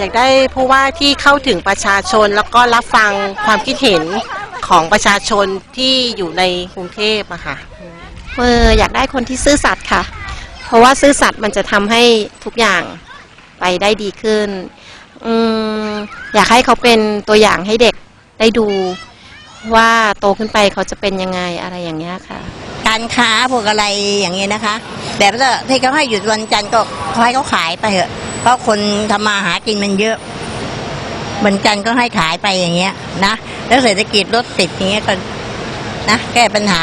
อยากได้ผู้ว่าที่เข้าถึงประชาชนแล้วก็รับฟังความคิดเห็นของประชาชนที่อยู่ในกรุงเทพอะค่ะเอออยากได้คนที่ซื่อสัตย์ค่ะ เพราะว่าซื่อสัตย์มันจะทำให้ทุกอย่างไปได้ดีขึ้นอืมอยากให้เขาเป็นตัวอย่างให้เด็กได้ดู ว่าโตขึ้นไปเขาจะเป็นยังไงอะไรอย่างเงี้ยค่ะ การค้าพวกอะไรอย่างเงี้ยนะคะ แบบว่าที่เขาให้หยุดวันจันทร์ก็ขอให้เขาขายไปเถอะ เพราะคนทำมาหากินมันเยอะวันจันกันก็ให้ขายไปอย่างเงี้ยนะ แล้วเศรษฐกิจรถติดอย่างเงี้ยก็นะแก้ปัญหา